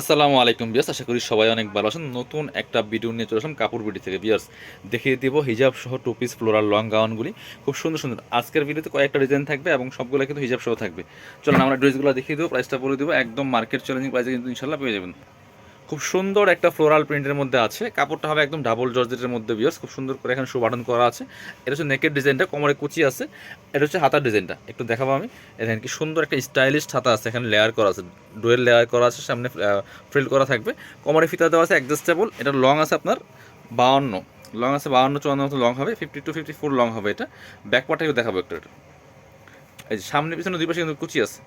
আসসালামু আলাইকুম বিয়াস আশা করি সবাই অনেক ভালো আছেন। নতুন একটা ভিডিও নিয়ে চলে আসলাম কাপড় বিডি থেকে। বিয়ার্স দেখিয়ে দেবো হিজাব সহ টু পিস ফ্লোরাল লং গাউনগুলি খুব সুন্দর সুন্দর। আজকের ভিডিওতে কয়েকটা ডিজাইন থাকবে এবং সবগুলো কিন্তু হিজাব সহ থাকবে। চলুন আমরা ড্রেসগুলো দেখিয়ে দেবো প্রাইসটা বলে দেবো। একদম মার্কেট চ্যালেঞ্জিং প্রাইসে কিন্তু ইনশাল্লাহ পেয়ে যাবেন। খুব সুন্দর একটা ফ্লোরাল প্রিন্টের মধ্যে আছে। কাপড়টা হবে একদম ডাবল জর্জেটের মধ্যে বিয়ার্স খুব সুন্দর করে এখানে সুবাটন করা আছে। এটা হচ্ছে নেকের ডিজাইনটা কোমরে কুচি আছে। এটা হচ্ছে হাতার ডিজাইনটা একটু দেখাবো আমি। এখানে কি সুন্দর একটা স্টাইলিশ হাতা আছে। এখানে লেয়ার করা আছে। ডোয়েল লেয়ার করা আছে। সামনে ফ্রিল করা থাকবে। কোমরে ফিতা দেওয়া আছে অ্যাডজাস্টেবল এটা লং আছে আপনার বাউন্ন। লং আছে বাউন্ন, চুয়ান্ন মতো লং হবে। Fifty two fifty four long হবে এটা। ব্যাক পার্টটাকে দেখাবো একটু। এটা এই যে সামনে, পিছনে দুই পাশে কিন্তু কুচি আছে।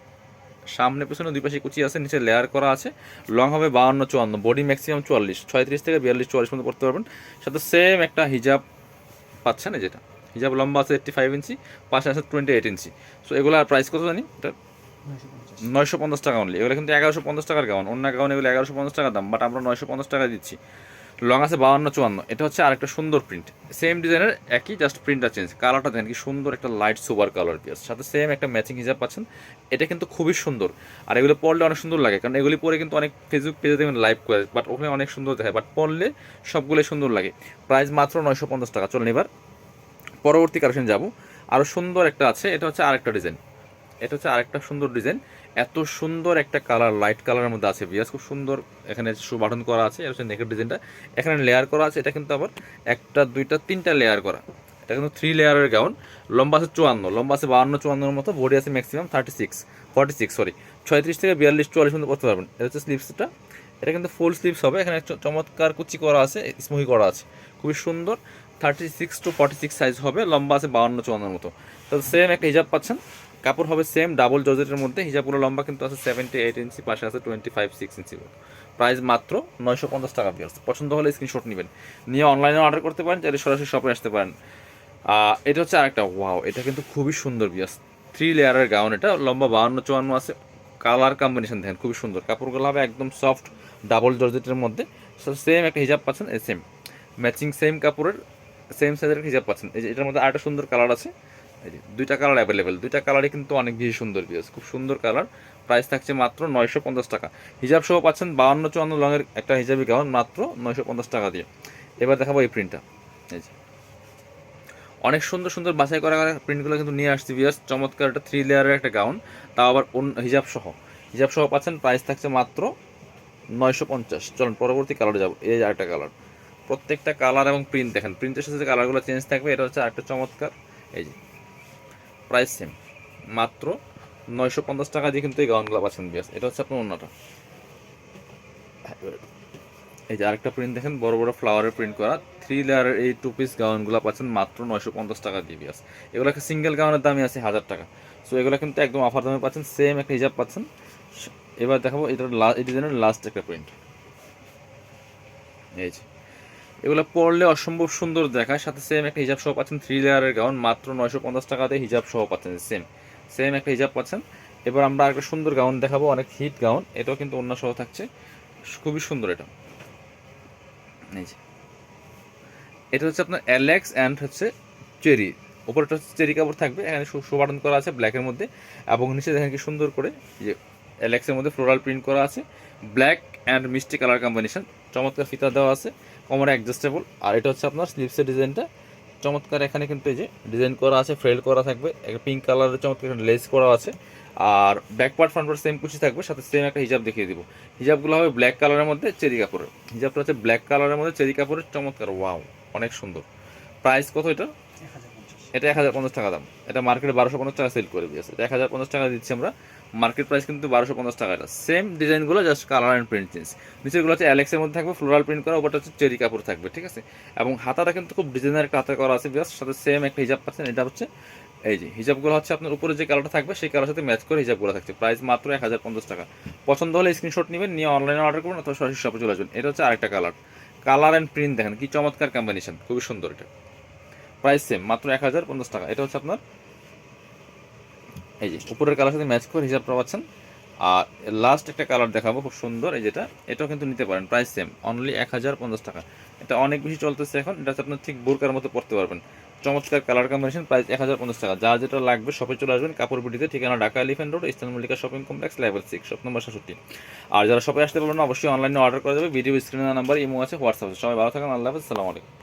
সামনে পেছনে দুই পাশে কুচি আছে, নিচে লেয়ার করা আছে। লং হবে বাউন্ন চুয়ান্ন বডি ম্যাক্সিমাম চুয়াল্লিশ, ছয়ত্রিশ থেকে বিয়াল্লিশ, চুয়াল্লিশ মতো পড়তে পারবেন। সাথে সেম একটা হিজাব পাচ্ছেন যেটা। হিজাব লম্বা আছে এইট্টি ফাইভ ইঞ্চি, পাশে আছে টোয়েন্টি এইট ইঞ্চি সো এগুলোর প্রাইস কত জানি? এটা নয়শো পঞ্চাশ। টাকা অনলি এগুলো কিন্তু এগারোশো পঞ্চাশ টাকার গাউন অন্য গাউন এগুলো এগারোশো পঞ্চাশ টাকা দাম বাট আমরা নয়শো পঞ্চাশ টাকা দিচ্ছি। লং আছে বাউন্ন, চুয়ান্ন। এটা হচ্ছে আরেকটা সুন্দর প্রিন্ট সেম ডিজাইনের একই জাস্ট প্রিন্টটা চেঞ্জ কালারটা দেখেন কি সুন্দর একটা লাইট সুপার কালার পিয়াস সাথে সেম একটা ম্যাচিং হিসাব পাচ্ছেন। এটা কিন্তু খুবই সুন্দর। আর এগুলো পড়লে অনেক সুন্দর লাগে। কারণ এগুলি পরে কিন্তু অনেক ফেসবুক পেজে দেখবেন লাইভ করে। বাট ওখানে অনেক সুন্দর দেখায়। বাট পড়লে সবগুলোই সুন্দর লাগে। প্রাইস মাত্র নয়শো পঞ্চাশ টাকা। চলেন এবার পরবর্তী কালেকশন যাব। আরও সুন্দর একটা আছে। এটা হচ্ছে আরেকটা ডিজাইন এটা হচ্ছে আরেকটা সুন্দর ডিজাইন। এত সুন্দর একটা কালার, লাইট কালারের মধ্যে আছে বিয়াস, খুব সুন্দর এখানে শু বাটন করা আছে, এটা হচ্ছে নেকের ডিজাইনটা। এখানে লেয়ার করা আছে, এটা কিন্তু আবার একটা, দুইটা, তিনটা লেয়ার করা। এটা কিন্তু থ্রি লেয়ারের গাউন লম্বা আছে চুয়ান্ন, লম্বা আছে বাহান্ন, চুয়ান্নর মতো বডি আছে maximum thirty six forty six sorry ছয়ত্রিশ থেকে বিয়াল্লিশ, চুয়াল্লিশ মতো করতে পারবেন। এটা হচ্ছে স্লিভসটা এটা কিন্তু ফুল স্লিভস হবে, এখানে চমৎকার কুচি করা আছে, স্মুহি করা আছে। খুবই সুন্দর thirty six to forty six size হবে, লম্বা আছে বাউন্ন চুয়ান্নর মতো। তো সেম একটা হিজাব পাচ্ছেন। কাপড় হবে সেম ডাবল জর্জেটের মধ্যে হিজাবগুলো লম্বা কিন্তু আছে সেভেন্টি এইট ইঞ্চি পাশে আছে twenty five six inch price মাত্র নয়শো পঞ্চাশ টাকা পিয়ার্স পছন্দ হলে স্ক্রিনশট নেবেন। নিয়ে অনলাইনে অর্ডার করতে পারেন, চাইলে সরাসরি শপে আসতে পারেন। এটা হচ্ছে আরেকটা ওয়াও এটা কিন্তু খুবই সুন্দর বিয়াস থ্রি লেয়ারের গাউন এটা, লম্বা বাউন্ন চুয়ান্ন আছে। কালার কম্বিনেশন দেখেন, খুবই সুন্দর। কাপড়গুলো হবে একদম সফট ডাবল জর্জেটের মধ্যে। সেম একটা হিজাব পাচ্ছেন সেম ম্যাচিং সেম কাপড়ের সেম সাইজের হিজাব পাচ্ছেন। এই যে এটার মধ্যে আরেকটা সুন্দর কালার আছে। এই যে, দুইটা কালার অ্যাভেলেবেল দুইটা কালারই কিন্তু অনেক বেশি সুন্দর বিয়াস খুব সুন্দর কালার প্রাইস থাকছে মাত্র নয়শো পঞ্চাশ টাকা। হিজাব সহ পাচ্ছেন বাউন্ন চুয়ান্ন রঙের একটা হিজাবি গাউন মাত্র নয়শো পঞ্চাশ টাকা দিয়ে। এবার দেখাবো এই প্রিন্টটা এই যে, অনেক সুন্দর সুন্দর বাছাই করা প্রিন্টগুলো কিন্তু নিয়ে আসছি বিয়াস চমৎকার একটা থ্রি লেয়ারের একটা গাউন তাও আবার অন্য হিজাব সহ। হিজাব সহ পাচ্ছেন প্রাইস থাকছে মাত্র নয়শো পঞ্চাশ। চলুন পরবর্তী কালারে যাব। এই আরেকটা কালার প্রত্যেকটা কালার এবং প্রিন্ট দেখেন। প্রিন্টের সাথে যে কালারগুলো চেঞ্জ থাকবে, এটা হচ্ছে আরেকটা চমৎকার। এই যে প্রাইস সেম মাত্র নয়শো পঞ্চাশ টাকা দিয়ে কিন্তু এই গাউনগুলো পাচ্ছেন বিয়াস এটা হচ্ছে আপনার অন্যটা এই যে আরেকটা প্রিন্ট দেখেন, বড় বড় ফ্লাওয়ারের প্রিন্ট করা। থ্রি লেয়ারের এই টু পিস গাউনগুলো পাচ্ছেন মাত্র নয়শো পঞ্চাশ টাকা দিয়ে বিয়াস এগুলো একটা সিঙ্গেল গাউনের দামই আছে হাজার টাকা। সো এগুলো কিন্তু একদম অফার দামে পাচ্ছেন সেম একটা হিজাব পাচ্ছেন। এবার দেখাবো, এটার লাস্ট এই ডিজাইনের লাস্ট একটা প্রিন্ট এই যে। এগুলো পরলে অসম্ভব সুন্দর দেখায়। সাথে সেম একটা হিজাব সহ পাচ্ছেন থ্রি লেয়ারের গাউন মাত্র নয়শো পঞ্চাশ টাকাতে হিজাব সহ পাচ্ছেন সেম সেম একটা হিজাব পাচ্ছেন। এবার আমরা একটা সুন্দর গাউন দেখাবো, অনেক হিট গাউন এটাও কিন্তু অন্য সহ থাকছে। খুবই সুন্দর এটা। এই যে। এটা হচ্ছে আপনার অ্যালেক্স অ্যান্ড হচ্ছে চেরি ওপরটা হচ্ছে চেরি কাপড় থাকবে, এখানে সুবাটন করা আছে ব্ল্যাকের মধ্যে। এবং নিচে দেখেন কি সুন্দর করে যে অ্যালেক্সের মধ্যে ফ্লোরাল প্রিন্ট করা আছে। ব্ল্যাক অ্যান্ড মিষ্টি কালার কম্বিনেশন চমৎকার ফিতা দেওয়া আছে। কোমরে অ্যাডজাস্টেবল। আর এটা হচ্ছে আপনার স্লিপসের ডিজাইনটা। চমৎকার এখানে কিন্তু এই যে ডিজাইন করা আছে, ফ্রেল করা থাকবে একটা পিঙ্ক কালারের চমৎকার লেস করা আছে। আর back part, front part same কুচি থাকবে, সাথে সেম একটা হিজাব দেখিয়ে দিব। হিজাবগুলো হবে ব্ল্যাক কালারের মধ্যে চেরি কাপড়ের। হিজাবটা হচ্ছে ব্ল্যাক কালারের মধ্যে চেরি কাপড়ের, চমৎকার ওয়াও অনেক সুন্দর। প্রাইস কত এটা? এটা এক হাজার পঞ্চাশ টাকা দাম। এটা মার্কেটে বারোশো পঞ্চাশ টাকা সেল করে দিয়েছে। এক হাজার পঞ্চাশ টাকা দিচ্ছি আমরা। মার্কেট প্রাইস কিন্তু বারোশো পঞ্চাশ টাকা এটা। সেম ডিজাইনগুলো just colour and print change নিচেরগুলো হচ্ছে অ্যালেক্সের মধ্যে থাকবে ফ্লোরাল প্রিন্ট করা, ওপরটা হচ্ছে চেরি কাপড় থাকবে, ঠিক আছে? এবং হাতাটা কিন্তু খুব ডিজাইনের হাতা করা আছে জাস্ট সাথে সেম একটা হিজাব পাচ্ছেন। এটা হচ্ছে, এই যে হিজাবগুলো হচ্ছে আপনার উপরে যে কালারটা থাকবে, সেই কালার সাথে ম্যাচ করে হিজাবগুলো থাকছে। প্রাইস মাত্র এক হাজার পঞ্চাশ টাকা। পছন্দ হলে স্ক্রিনশট নেবেন, নিয়ে অনলাইনে অর্ডার করুন, অথবা সরাসরি শপে চলে আসবেন। এটা হচ্ছে আরেকটা কালার কালার অ্যান্ড প্রিন্ট দেখেন, কি চমৎকার কম্বিনেশন খুবই সুন্দর এটা। প্রাইস সেম মাত্র এক হাজার পঞ্চাশ টাকা। এটা হচ্ছে আপনার এই যে, উপরের কালার সাথে ম্যাচ করে হিসাব পাচ্ছেন। আর লাস্ট একটা কালার দেখাবো খুব সুন্দর, এই যেটা, এটাও কিন্তু নিতে পারেন প্রাইস সেম অনলি এক হাজার পঞ্চাশ টাকা। এটা অনেক বেশি চলতেছে এখন, এটা হচ্ছে আপনার ঠিক বোরকার মতো পড়তে পারবেন। চমৎকার কালার কম্বিনেশন প্রাইস এক হাজার পঞ্চাশ টাকা। যা যেটা লাগবে শপে চলে আসবেন, কাপড় বিটিতে ঠিকানা Dhaka elephant road, eastern Mallika shopping complex level six shop number সাতষট্টি। আর যারা শপে আসতে পারবেন অবশ্যই অনলাইনে অর্ডার করা যাবে ভিডিও স্ক্রিনের নাম্বার ইমো আছে হোয়াটসঅ্যাপ সবাই ভালো থাকেন, আল্লাহ হাফেজ আলাইকুম।